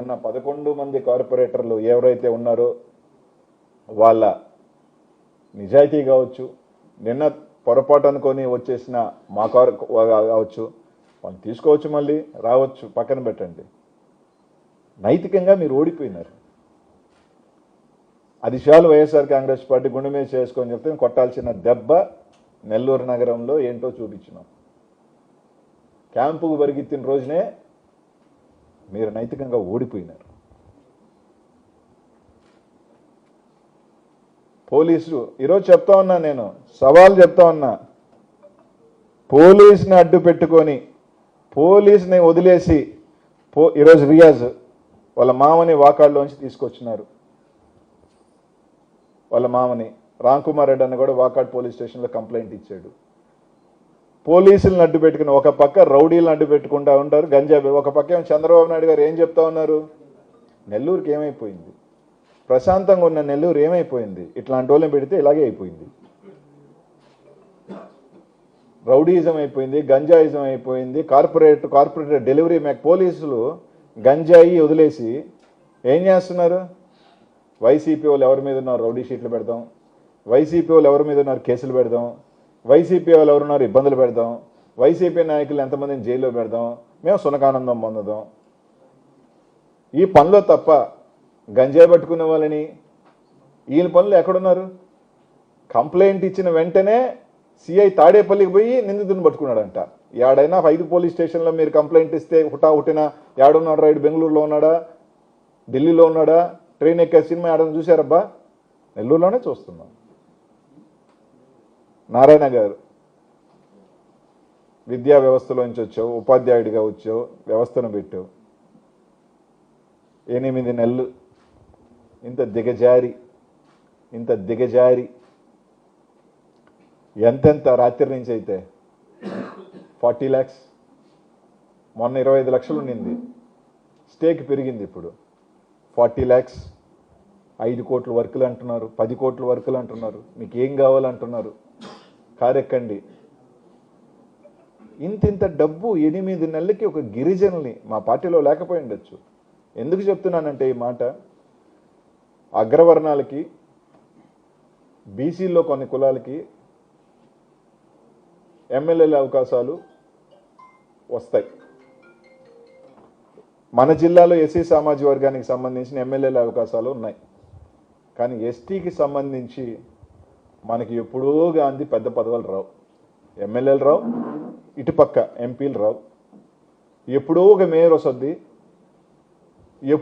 ఉన్న పదకొండు మంది కార్పొరేటర్లు ఎవరైతే ఉన్నారో వాళ్ళ నిజాయితీ కావచ్చు నిన్న పొరపాటు అనుకొని వచ్చేసిన మా కారు కావచ్చు వాళ్ళు తీసుకోవచ్చు మళ్ళీ రావచ్చు పక్కన పెట్టండి. నైతికంగా మీరు ఓడిపోయినారు. అది చాలు వైఎస్ఆర్ కాంగ్రెస్ పార్టీ గుండె మీద చేసుకొని చెప్తే కొట్టాల్సిన దెబ్బ నెల్లూరు నగరంలో ఏంటో చూపించినాం. క్యాంపుకు పరిగెత్తిన రోజునే మీరు నైతికంగా ఓడిపోయినారు. పోలీసు ఈరోజు చెప్తా ఉన్నా నేను సవాల్ చెప్తా ఉన్నా. పోలీసుని అడ్డు పెట్టుకొని పోలీసుని వదిలేసి పో ఈరోజు రియాజ్ వాళ్ళ మామని వాకాడ్లోంచి తీసుకొచ్చినారు. వాళ్ళ మామని రామ్ కుమార్ రెడ్డి అన్న కూడా వాకాడ్ పోలీస్ స్టేషన్లో కంప్లైంట్ ఇచ్చాడు. పోలీసులను అడ్డు పెట్టుకుని ఒక పక్క రౌడీలను అడ్డు పెట్టుకుంటా ఉంటారు. గంజాబీ ఒక పక్క ఏమో చంద్రబాబు నాయుడు గారు ఏం చెప్తా ఉన్నారు? నెల్లూరుకి ఏమైపోయింది? ప్రశాంతంగా ఉన్న నెల్లూరు ఏమైపోయింది? ఇట్లాంటి వాళ్ళని పెడితే ఇలాగే అయిపోయింది. రౌడీజం అయిపోయింది గంజాయిజం అయిపోయింది కార్పొరేట్ కార్పొరేట్ డెలివరీ మ్యాక్ పోలీసులు గంజాయి వదిలేసి ఏం చేస్తున్నారు? వైసీపీ వాళ్ళు ఎవరి మీద ఉన్నారు? రౌడీ షీట్లు పెడదాం. వైసీపీ వాళ్ళు ఎవరి మీద ఉన్నారు? కేసులు పెడదాం. వైసీపీ వాళ్ళు ఎవరున్నారు ఇబ్బందులు పెడదాం. వైసీపీ నాయకులు ఎంతమందిని జైల్లో పెడదాం? మేము సునకానందం పొందుదాం. ఈ పనిలో తప్ప గంజాయి పట్టుకునే వాళ్ళని వీళ్ళ పనులు ఎక్కడున్నారు? కంప్లైంట్ ఇచ్చిన వెంటనే సిఐ తాడేపల్లికి పోయి నిందితుని పట్టుకున్నాడంట. ఏడైనా ఐదు పోలీస్ స్టేషన్లో మీరు కంప్లైంట్ ఇస్తే హుటా హుటిన ఏడున్నాడు రైడ్ బెంగళూరులో ఉన్నాడా? ఢిల్లీలో ఉన్నాడా? ట్రైన్ ఎక్కే సినిమా ఏడని చూశారబ్బా? నెల్లూరులోనే చూస్తున్నాం. నారాయణ గారు విద్యా వ్యవస్థలోంచి వచ్చావు ఉపాధ్యాయుడిగా వచ్చావు వ్యవస్థను పెట్టావు. ఎనిమిది నెలలు ఇంత దిగజారి ఇంత దిగజారి ఎంతెంత రాత్రి నుంచి అయితే ఫార్టీ ల్యాక్స్ మొన్న ఇరవై ఐదు లక్షలు ఉండింది. స్టేక్ పెరిగింది ఇప్పుడు. ఫార్టీ ల్యాక్స్ ఐదు కోట్ల వర్కులు అంటున్నారు పది కోట్ల వర్కులు అంటున్నారు మీకు ఏం కావాలంటున్నారు? కారెక్కండి. ఇంత ఇంత డబ్బు ఎనిమిది నెలలకి ఒక గిరిజనుల్ని మా పార్టీలో లేకపోయి ఉండొచ్చు. ఎందుకు చెప్తున్నానంటే ఈ మాట? అగ్రవర్ణాలకి బీసీల్లో కొన్ని కులాలకి ఎమ్మెల్యేల అవకాశాలు వస్తాయి. మన జిల్లాలో ఎస్సీ సామాజిక వర్గానికి సంబంధించిన ఎమ్మెల్యేల అవకాశాలు ఉన్నాయి. కానీ ఎస్టీకి సంబంధించి మనకి ఎప్పుడో గాంధీ పెద్ద పదవులు రావు. ఎమ్మెల్యేలు రావు ఇటుపక్క ఎంపీలు రావు. ఎప్పుడో ఒక మేయర్ వస్తుంది ఎప్పుడు